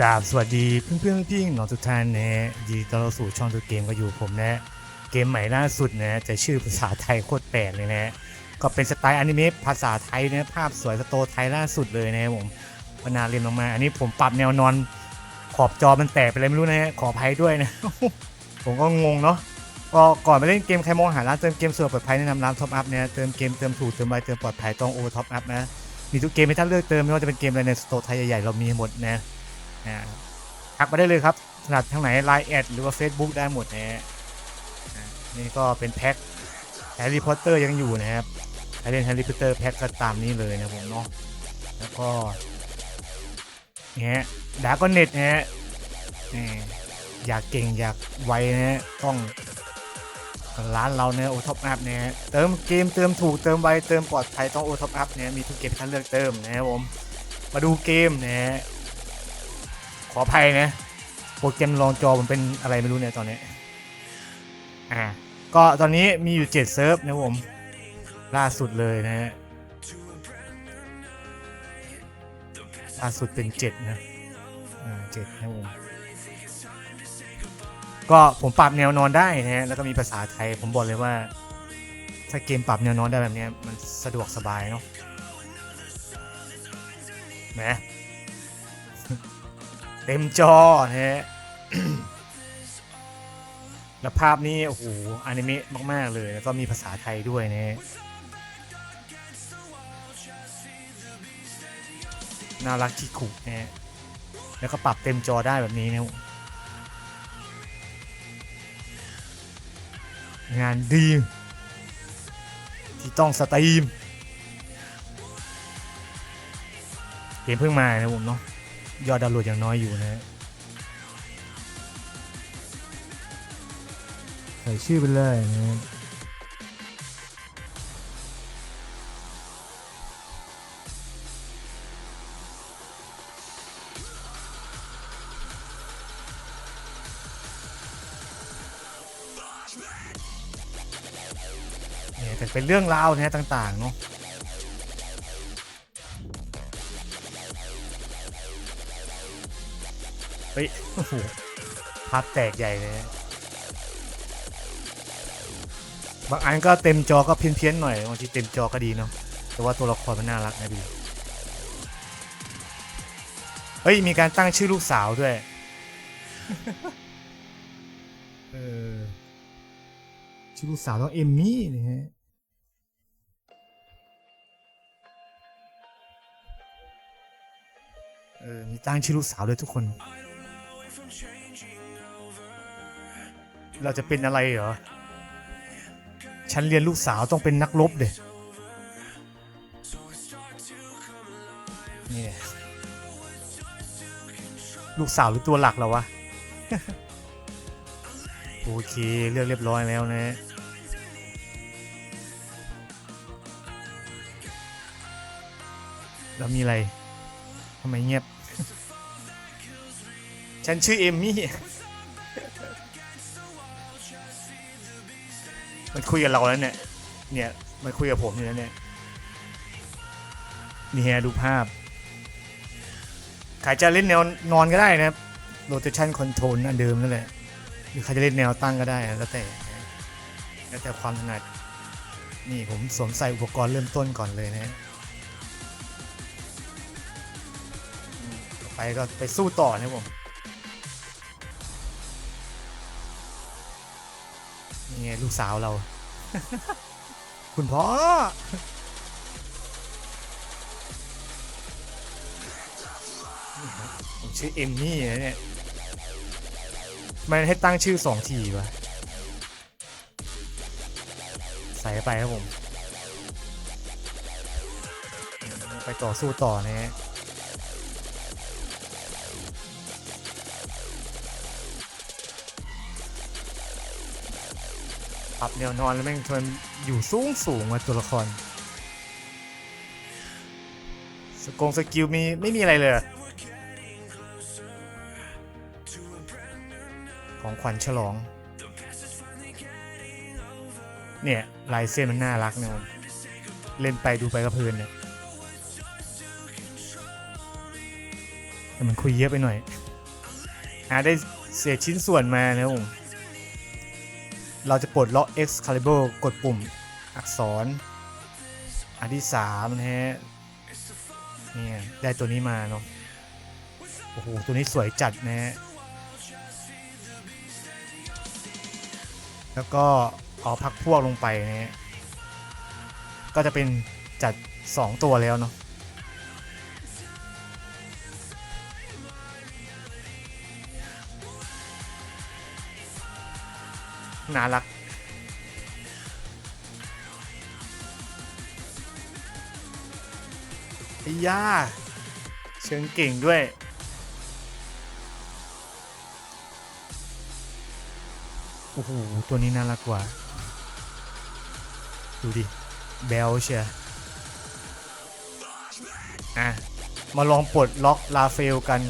กราบสวัสดีเพื่อนๆพี่ๆน้องทุกท่านนะฮะยินดีต้อนรับสู่ช่องตัวเกมก็อยู่ผมนะเกมใหม่ล่าสุดนะจะชื่อภาษาไทยโคตรแปลกเลยนะก็เป็นสไตล์อนิเมะภาษาไทยนะภาพสวยสโตไทยล่าสุดเลยนะครับผมวนาเรียนออกมา อันนี้ผมปรับแนวนอนขอบจอมันแตกไปเลยไม่รู้นะฮะขออภัยด้วยนะ ผมก็งงเนาะก็ก่อนไปเล่นเกมใครมองหาร้านเติมเกมสะดวกปลอดภัยแนะนำร้านท็อปอัพเนี่ยเติมเกมเติมถูกเติมไวเติมปลอดภัยต้องโอท็อปอัพนะมีทุกเกมให้ท่านเลือกเติมไม่ว่าจะเป็นเกมอะไรในสโตร์ไทยใหญ่ๆเรามีหมดนะ ทักมาได้เลยครับถนัดทางไหน Line แอดหรือว่า Facebook ได้หมดนะฮะนี่ก็เป็นแพ็คแฮร์รี่พอตเตอร์ยังอยู่นะครับใครเล่นแฮร์รี่พอตเตอร์แพ็คก็ตามนี้เลยนะผมเนาะแล้วก็เนี่ยดาก็เน็ตนะฮะนี่อยากเก่งอยากไวนะฮะต้องร้านเราเนี่ยโอท็อปอัพเนี่ยเติมเกมเติมถูกเติมไวเติมปลอดภัยต้องโอท็อปอัพเนี่ยมีทุกเกมให้ท่านเลือกเติมนะครับผมมาดูเกมเนะฮะ ขออภัยนะ โปรแกรมรองจอมันเป็นอะไรไม่รู้เนี่ยตอนนี้ อ่า ก็ตอนนี้มีอยู่ 7 เซิร์ฟนะผม ล่าสุดเลยนะฮะ ล่าสุดเป็น 7 นะ อ่าเจ็ดนะผม ก็ผมปรับแนวนอนได้นะฮะ แล้วก็มีภาษาไทย ผมบอกเลยว่า ถ้าเกมปรับแนวนอนได้แบบนี้มันสะดวกสบายเนาะนะ เต็มจอนะฮะแล้วภาพนี้โอ้โหอนิเมะมาก ๆ เลย แล้วก็มีภาษาไทยด้วยนะฮะน่ารักที่ขุนะฮะแล้วก็ปรับเต็มจอได้แบบนี้นะงานดี ที่ต้องสตรีม เกมเพิ่งมานะผมเนาะ ยอดดาวน์โหลดยังน้อยอยู่นะฮะใส่ชื่อไปเลยนะฮะเนี่ยแต่เป็นเรื่องราวนะฮะต่างๆเนาะ ฮ้ยโอ้โหภาพแตกใหญ่เลยบางอันก็เต็มจอก็เพี้ยนๆหน่อยบางทีเต็มจอก็ดีเนาะแต่ว่าตัวละครมันน่ารักนะดีเฮ้ยมีการตั้งชื่อลูกสาวด้วยเออชื่อลูกสาวต้องเอมมี่นะฮะเออมีตั้งชื่อลูกสาวด้วยทุกคน เราจะเป็นอะไรเหรอ ฉันเรียนลูกสาวต้องเป็นนักรบเด็นี่ลูกสาวหรือตัวหลักเรอวะ โอเค เลือกเรียบร้อยแล้วนะแล้วมีอะไรทำไมเงียบ ฉันชื่อเอมมี่ มันคุยกับเราแล้วเนี่ย เนี่ย มันคุยกับผมอยู่แล้วเนี่ย นี่ฮะดูภาพ ใครจะเล่นแนวนอนก็ได้นะครับ rotation control อันเดิมนั่นแหละ หรือใครจะเล่นแนวตั้งก็ได้ แล้วแต่ แล้วแต่ความถนัด นี่ผมสวมใส่อุปกรณ์เริ่มต้นก่อนเลยนะไปก็ไปสู้ต่อนะผม ไงลูกสาวเรา คุณพ่อ ชื่อเอมมี่นะเนี่ยไมันให้ตั้งชื่อสองทีวะใส่ไปครับผม ไปต่อสู้ต่อนะฮะ ปรับแนวนอนแล้วแม่งทนอยู่สูงสูงมาตัวละคร สกงสกิลมีไม่มีอะไรเลย ของขวัญฉลอง เนี่ยลายเส้นมันน่ารักเนี่ยเล่นไปดูไปก็เพลินเนี่ยแต่มันคุยเยอะไปหน่อยหาได้เศษชิ้นส่วนมานะครับผม เราจะปลดล็อก Excalibur กดปุ่มอักษร อันที่สามนะฮะเนี่ยได้ตัวนี้มาเนาะโอ้โห ตัวนี้สวยจัดนะฮะแล้วก็เอาพักพวกลงไปนะฮะก็จะเป็นจัด 2 ตัวแล้วเนาะ น่ารัก ไอ้ย่า เชิงเก่งด้วย โอ้โห ตัวนี้น่ารักกว่า ดูดิเบลเชียอะ มาลองปลดล็อกลาเฟลกัน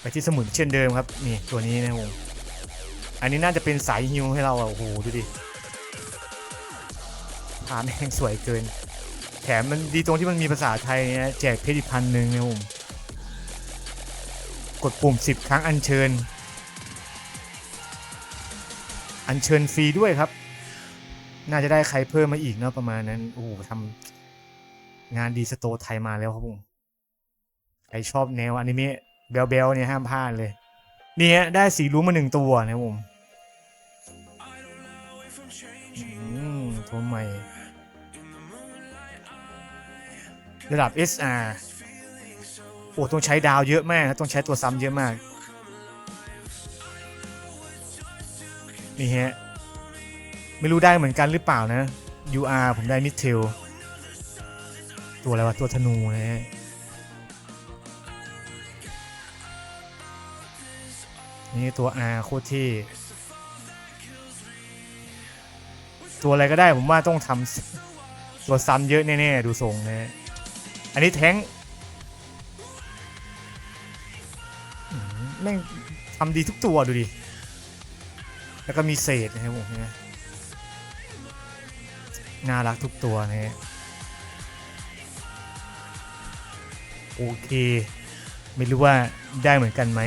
ไปที่สมุนเช่นเดิมครับ นี่ ตัวนี้นะครับผม อันนี้น่าจะเป็นสายฮิวให้เราอะโอ้โหดูดิพาแม่งสวยเกิน แถมมันดีตรงที่มันมีภาษาไทยเนะแจกเพชรอีกพันหนึ่งนะผมกดปุ่ม 10 ครั้งอัญเชิญ อัญเชิญฟรีด้วยครับ น่าจะได้ใครเพิ่มมาอีกเนาะประมาณนั้น โอ้โหทำงานดีสโตไทยมาแล้วครับผมใครชอบแนวอนิเมะเบลเบลเนี่ยห้ามพลาดเลย เนี่ยได้สีรู้งมาหนึ่งตัวนะผม มใหม่ ระดับ SR โอ้ต้องใช้ดาวเยอะมากต้องใช้ตัวซ้ำเยอะมาก นี่ฮะ ไม่รู้ได้เหมือนกันหรือเปล่านะ UR ผมได้มิดเทลตัวอะไรวะ ตัวธนูนะฮะนี่ตัว R โคตรที่ ตัวอะไรก็ได้ผมว่าต้องทำตัวซ้ำเยอะแน่ๆดูทรงนะอันนี้แท้งแม่งทำดีทุกตัวดูดิ แล้วก็มีเศษนะครับผมนะน่ารักทุกตัวนะโอเค ไม่รู้ว่าได้เหมือนกันไหม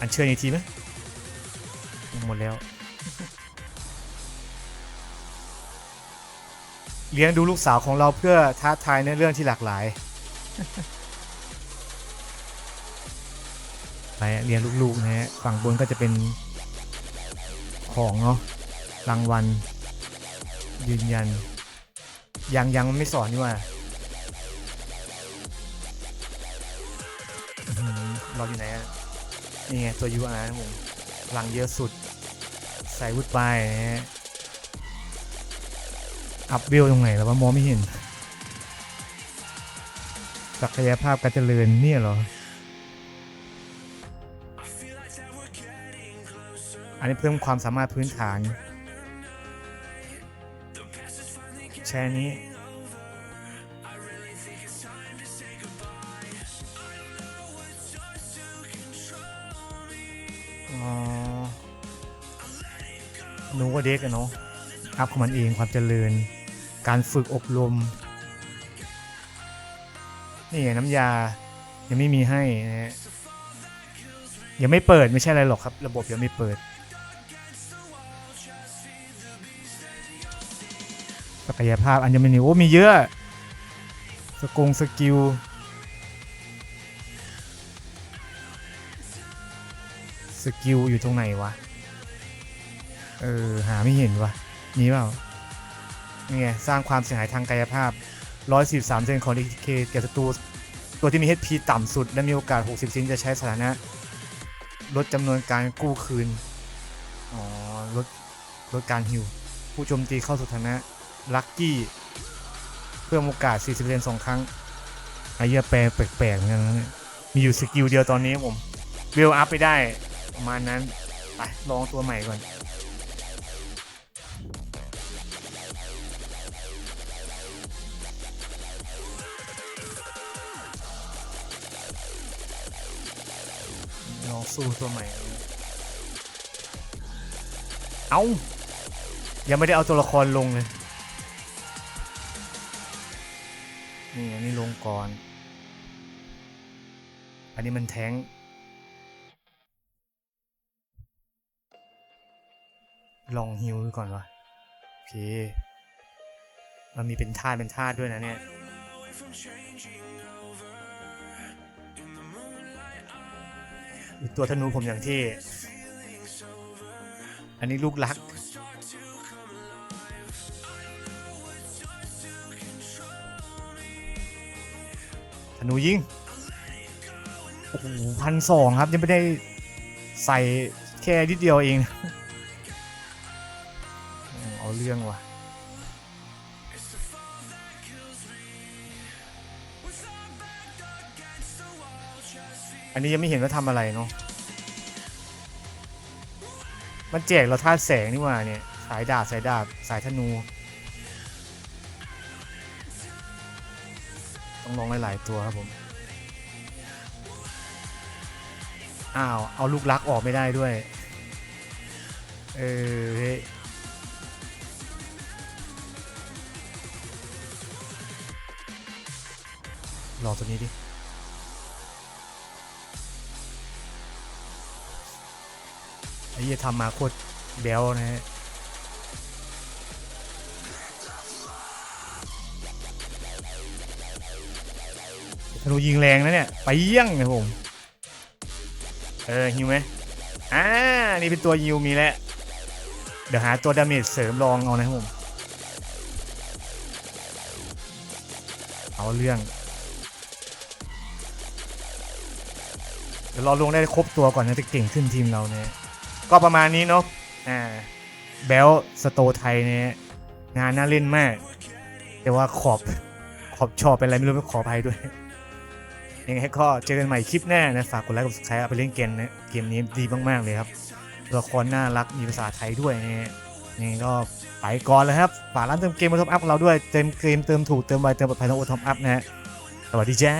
อันเชิญอีกทีไหมหมดแล้ว เลี้ยงดูลูกสาวของเราเพื่อท้าทายในเรื่องที่หลากหลาย ไปเลี้ยงลูกๆนะฮะฝั่งบนก็จะเป็นของเนาะรางวัลยืนยัน ยังยังไม่สอนนี่ว่าเราอยู่ไหนอะนี่ไงตัว UR นะผมพลังเยอะสุด ใส่วุฒไปนะฮะ อัพเวลตรงไหนแล้วว่ามองไม่เห็นศักยภาพการเจริญเนี่ยเหรอ อันนี้เพิ่มความสามารถพื้นฐาน แชร์นี้ อ๋อหนูก็เด็กอะเนาะ อัพของมันเองความเจริญ การฝึกอบรม นี่ไงน้ำยา ยังไม่มีให้นะฮะยังไม่เปิดไม่ใช่อะไรหรอกครับ ระบบยังไม่เปิดศักยภาพอัญมณีโอ้มีเยอะ สกงสกิล สกิลอยู่ตรงไหนวะ เออ หาไม่เห็นวะมีเปล่า นี่ไงสร้างความเสียหายทางกายภาพ 143เซนของ DK แก่ศัตรูตัวที่มี HP ต่ำสุด และมีโอกาส 60ซินจะใช้สถานะ ลดจำนวนการกู้คืน อ๋อ ลด ลดการฮิว ผู้โจมตีเข้าสถานะ ลัคกี้ เพิ่มโอกาส 40%สองครั้งไอ้เหี้ยแปลแปลกๆเหมือนกันนะเนี่ยมีอยู่สกิลเดียวตอนนี้ผมเวลอัพไปได้ประมาณนั้น ไปลองตัวใหม่ก่อน ลองสู้ตัวใหม่ เอายังไม่ได้เอาตัวละครลงเลย นี่อันนี้ลงก่อน อันนี้มันแทงลองฮิวดูก่อนวะโอเค มันมีเป็นธาตุเป็นธาตุด้วยนะเนี่ย ตัวธนูผมอย่างที่ อันนี้ลูกรัก ธนูยิง โอ้โหพันสองครับ ยังไม่ได้ใส่แค่นิดเดียวเอง เอาเรื่องว่ะ อันนี้ยังไม่เห็นว่าทำอะไรเนาะ มันแจกเราธาตุแสงนี่ว่าเนี่ย สายดาบสายดาบสายธนู ต้องลองหลาย ๆ ตัวครับผม อ้าว เอาลูกลักออกไม่ได้ด้วย เออเฮ้รอตัวนี้ดิ อ้เหี้ยทำมาโคตรแบลนะฮะธนูยิงแรงนะเนี่ยไปเยี่ยงเลยผมเออฮิวไหมอ่านี่เป็นตัวฮิวมีแล้วเดี๋ยวหาตัวดาเมจเสริมลองเอานะครับผมเอาเรื่องเดี๋ยวรอลงได้ครบตัวก่อนนะจะเก่งขึ้นทีมเราเนี่ย ก็ประมาณนี้เนาะอ่าเบลสโตไทยเนี่ยงานน่าเล่นมาก แต่ว่าขอบขอบชอบเป็นอะไรไม่รู้ขออภัยด้วยยังไงก็เจอกันใหม่คลิปหน้านะฝากกดไลค์กด subscribe เอาไปเล่นเกมนะเกมนี้ดีมากๆเลยครับตัวละครน่ารักมีภาษาไทยด้วยนะฮะยังไงก็ไปก่อนเลยครับฝากร้านเติมเกมมาทอปอัพเราด้วยเติมเกมเติมถูกเติมไวเติมปลอดภัยต้องโอทอปอัพนะฮะสวัสดีจ้า